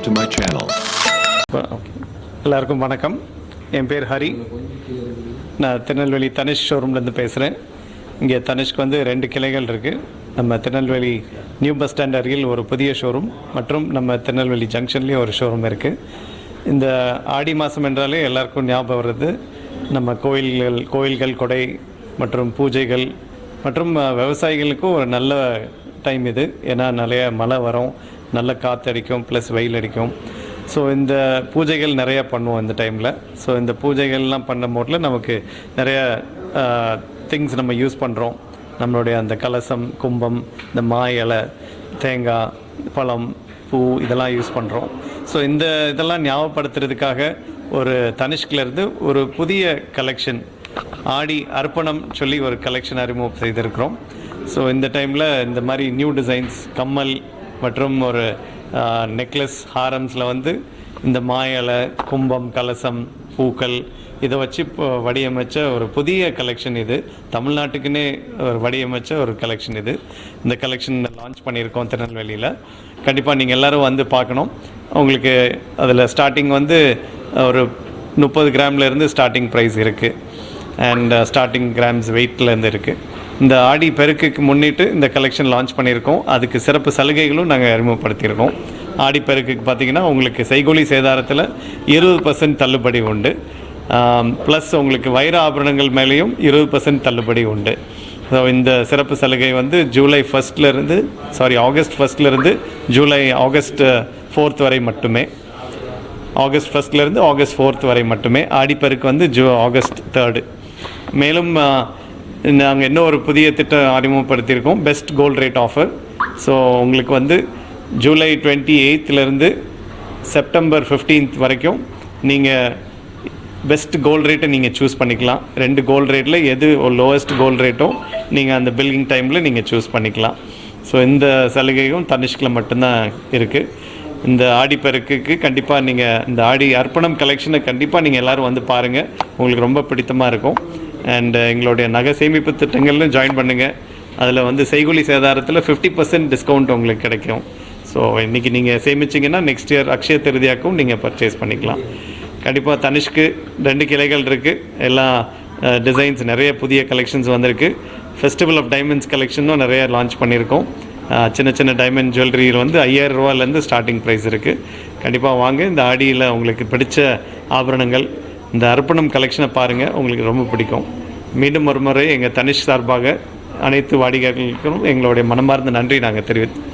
subscribe to my channel. எல்லாருக்கும் வணக்கம். என் பேர் ஹரி. நான் திருநெல்வேலி தனிஷ் ஷோரூம்லேருந்து பேசுகிறேன் இங்கே தனிஷ்க்கு வந்து ரெண்டு கிளைகள் இருக்குது நம்ம திருநெல்வேலி நியூ பஸ் ஸ்டாண்ட் அருகில் ஒரு புதிய ஷோரூம் மற்றும் நம்ம திருநெல்வேலி ஜங்ஷன்லேயும் ஒரு ஷோரூம் இருக்குது இந்த ஆடி மாதம் என்றாலே எல்லாருக்கும் ஞாபகம் வருது நம்ம கோயில்கள் கோயில்கள் கொடை மற்றும் பூஜைகள் மற்றும் விவசாயிகளுக்கும் ஒரு நல்ல டைம் இது. ஏன்னா நிறைய மழை வரும். நல்ல காற்றடிக்கும் ப்ளஸ் வெயில் அடிக்கும். ஸோ இந்த பூஜைகள் நிறையா பண்ணுவோம் இந்த டைமில் ஸோ இந்த பூஜைகள்லாம் பண்ணும் போதில் நமக்கு நிறையா திங்ஸ் நம்ம யூஸ் பண்ணுறோம் நம்மளுடைய அந்த கலசம் கும்பம் இந்த மா இலை தேங்காய் பழம் பூ இதெல்லாம் யூஸ் பண்ணுறோம் ஸோ இந்த இதெல்லாம் ஞாபகப்படுத்துறதுக்காக ஒரு தனிஷ்கிலேருந்து ஒரு புதிய கலெக்ஷன் ஆடி அர்ப்பணம் சொல்லி ஒரு கலெக்ஷன் அறிமுகம் செய்திருக்கிறோம். ஸோ இந்த டைமில் இந்த மாதிரி நியூ டிசைன்ஸ் கம்மல் மற்றும் ஒரு நெக்லஸ் ஹாரம்ஸில் வந்து இந்த மாயலை கும்பம் கலசம் பூக்கள் இதை வச்சு இப்போ வடிவமைச்ச ஒரு புதிய கலெக்ஷன் இது. தமிழ்நாட்டுக்குன்னே ஒரு வடிவமைச்ச ஒரு கலெக்ஷன் இது. இந்த கலெக்ஷன் லான்ச் பண்ணியிருக்கோம் திருநெல்வேலியில். கண்டிப்பாக நீங்கள் எல்லோரும் வந்து பார்க்கணும். உங்களுக்கு அதில் ஸ்டார்டிங் வந்து ஒரு முப்பது கிராம்லேருந்து ஸ்டார்டிங் ப்ரைஸ் இருக்குது அண்ட் ஸ்டார்டிங் கிராம்ஸ் வெயிட்லேருந்து இருக்குது இந்த ஆடி பெருக்குக்கு முன்னிட்டு இந்த கலெக்ஷன் லான்ச் பண்ணியிருக்கோம். அதுக்கு சிறப்பு சலுகைகளும் நாங்கள் அறிமுகப்படுத்தியிருக்கோம். ஆடி பெருக்குக்கு பார்த்தீங்கன்னா உங்களுக்கு செய்கொலி சேதாரத்தில் இருபது பர்சன்ட் தள்ளுபடி உண்டு. ப்ளஸ் உங்களுக்கு வைர ஆபரணங்கள் மேலேயும் இருபது பர்சன்ட் தள்ளுபடி உண்டு. ஸோ இந்த சிறப்பு சலுகை வந்து ஜூலை ஃபஸ்ட்லேருந்து சாரி ஆகஸ்ட் ஃபஸ்ட்லேருந்து ஜூலை ஆகஸ்ட் ஃபோர்த் வரை மட்டுமே. ஆகஸ்ட் ஃபஸ்ட்லேருந்து ஆகஸ்ட் ஃபோர்த் வரை மட்டுமே. ஆடிப்பெருக்கு வந்து ஜூ ஆகஸ்ட் தேர்டு மேலும் நாங்கள் இன்னும் ஒரு புதிய திட்டம் அறிமுகப்படுத்தியிருக்கோம். Best gold rate offer so உங்களுக்கு வந்து ஜூலை டுவெண்ட்டி எயித்துலேருந்து செப்டம்பர் 15th வரைக்கும் நீங்கள் பெஸ்ட் கோல்ட் ரேட்டை நீங்கள் சூஸ் பண்ணிக்கலாம். ரெண்டு கோல்ட் ரேட்டில் எது லோவஸ்ட் கோல்ட் ரேட்டோ நீங்கள் அந்த பில்லிங் டைமில் நீங்கள் சூஸ் பண்ணிக்கலாம். ஸோ இந்த சலுகையும் தனிஷ்கில் மட்டும்தான் இருக்குது இந்த ஆடிப்பெருக்குக்கு கண்டிப்பாக நீங்கள் இந்த ஆடி அர்ப்பணம் கலெக்ஷனை கண்டிப்பாக நீங்கள் எல்லோரும் வந்து பாருங்கள் உங்களுக்கு ரொம்ப பிடித்தமாக இருக்கும். அண்டு uh, எங்களுடைய நகை சேமிப்பு திட்டங்கள்லையும் ஜாயின் பண்ணுங்கள் அதில் வந்து செய்கூலி சேதாரத்தில் ஃபிஃப்டி பர்சன்ட் டிஸ்கவுண்ட் உங்களுக்கு கிடைக்கும். ஸோ இன்றைக்கி நீங்கள் சேமிச்சிங்கன்னா நெக்ஸ்ட் இயர் அக்ஷய திருதியாக்கும் நீங்கள் பர்ச்சேஸ் பண்ணிக்கலாம். கண்டிப்பாக தனிஷ்க்கு ரெண்டு கிளைகள் இருக்குது எல்லா uh, டிசைன்ஸ் நிறைய புதிய கலெக்ஷன்ஸ் வந்திருக்கு. ஃபெஸ்டிவல் ஆஃப் டைமண்ட்ஸ் கலெக்ஷனும் நிறைய லான்ச் பண்ணியிருக்கோம். சின்ன சின்ன டைமண்ட் ஜுவல்லரியில் வந்து ஐயாயிரம் ரூபாலேருந்து ஸ்டார்டிங் ப்ரைஸ் இருக்குது கண்டிப்பாக வாங்க இந்த ஆடியில் உங்களுக்கு பிடிச்ச ஆபரணங்கள் இந்த அர்ப்பணம் கலெக்ஷனை பாருங்கள் உங்களுக்கு ரொம்ப பிடிக்கும். மீண்டும் ஒரு முறை எங்கள் தனிஷ் சார்பாக அனைத்து வாடிக்கையாளர்களுக்கும் எங்களுடைய மனமார்ந்த நன்றி நாங்கள் தெரிவித்து